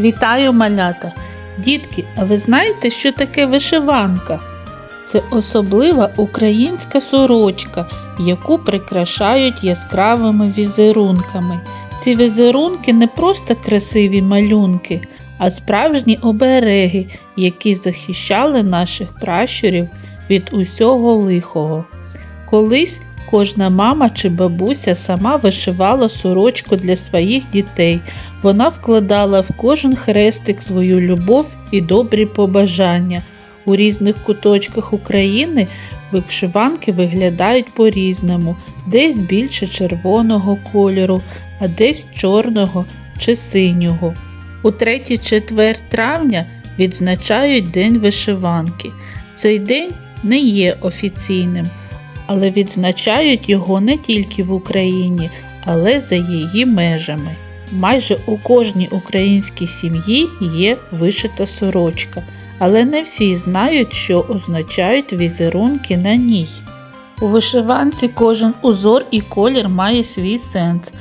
Вітаю малята! Дітки, а ви знаєте, що таке вишиванка? Це особлива українська сорочка, яку прикрашають яскравими візерунками. Ці візерунки не просто красиві малюнки, а справжні обереги, які захищали наших пращурів від усього лихого. Колись кожна мама чи бабуся сама вишивала сорочку для своїх дітей. Вона вкладала в кожен хрестик свою любов і добрі побажання. У різних куточках України вишиванки виглядають по-різному, десь більше червоного кольору, а десь чорного чи синього. У 3-4 травня відзначають День вишиванки. Цей день не є офіційним, але відзначають його не тільки в Україні, але за її межами. Майже у кожній українській сім'ї є вишита сорочка, але не всі знають, що означають візерунки на ній. У вишиванці кожен узор і колір має свій сенс.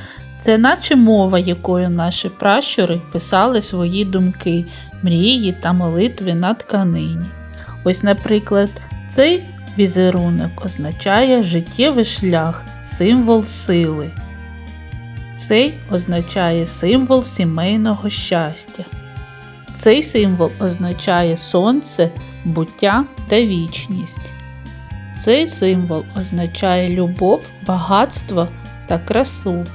Це наче мова, якою наші пращури писали свої думки, мрії та молитви на тканині. Ось, наприклад, цей візерунок означає життєвий шлях, символ сили. Цей означає символ сімейного щастя. Цей символ означає сонце, буття та вічність. Цей символ означає любов, багатство та красу.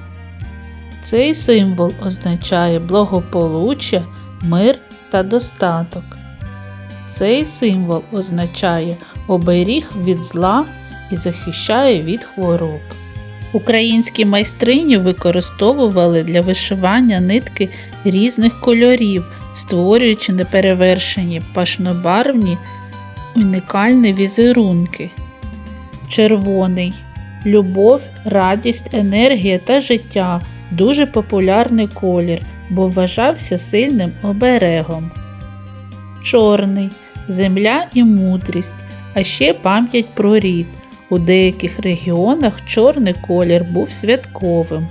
Цей символ означає благополуччя, мир та достаток. Цей символ означає оберіг від зла і захищає від хвороб. Українські майстрині використовували для вишивання нитки різних кольорів, створюючи неперевершені пашнобарвні унікальні візерунки. Червоний любов, радість, енергія та життя дуже популярний колір, бо вважався сильним оберегом. Чорний земля і мудрість, а ще пам'ять про рід. У деяких регіонах чорний колір був святковим.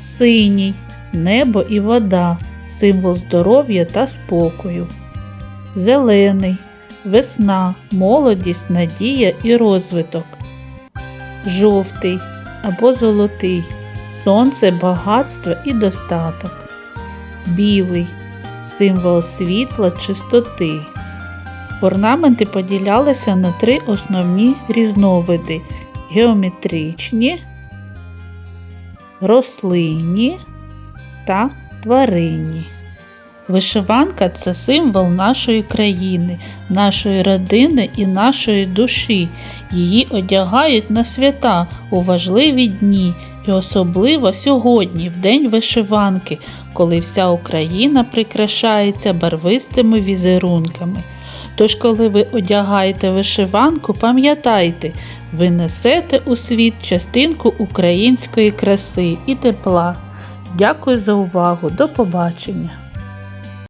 Синій небо і вода символ здоров'я та спокою. Зелений весна, молодість, надія і розвиток. Жовтий або золотий сонце, багатство і достаток. Білий символ світла, чистоти. Орнаменти поділялися на три основні різновиди геометричні, рослинні та тваринні. Вишиванка це символ нашої країни, нашої родини і нашої душі. Її одягають на свята у важливі дні і особливо сьогодні, в День вишиванки, коли вся Україна прикрашається барвистими візерунками. Тож, коли ви одягаєте вишиванку, пам'ятайте, ви несете у світ частинку української краси і тепла. Дякую за увагу. До побачення!